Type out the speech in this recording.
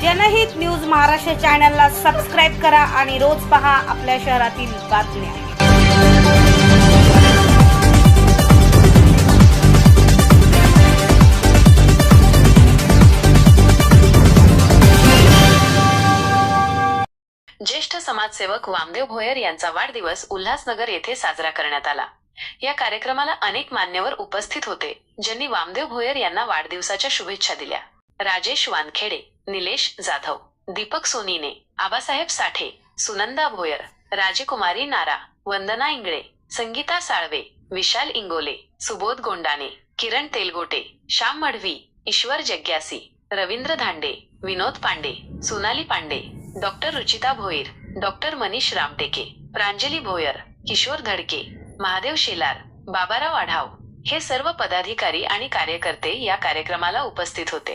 जनहित न्यूज महाराष्ट्र चॅनलला सबस्क्राईब करा आणि रोज पहा आपल्या शहरातील बातम्या. ज्येष्ठ समाजसेवक वामदेव भोयर यांचा वाढदिवस उल्हासनगर येथे साजरा करण्यात आला. या कार्यक्रमाला अनेक मान्यवर उपस्थित होते ज्यांनी वामदेव भोयर यांना वाढदिवसाच्या शुभेच्छा दिल्या. राजेश वानखेडे निलेश जाधव दीपक सोनीने आबासाहेब साठे सुनंदा भोयर राजकुमारी नारा वंदना इंगळे संगीता साळवे विशाल इंगोले सुबोध गोंडाने किरण तेलगोटे श्याम मढवी ईश्वर जग्यासी रवींद्र धांडे विनोद पांडे सोनाली पांडे डॉक्टर रुचिता भोईर डॉक्टर मनीष रामटेके प्रांजली भोयर किशोर धडके महादेव शेलार बाबाराव आढाव हे सर्व पदाधिकारी आणि कार्यकर्ते या कार्यक्रमाला उपस्थित होते.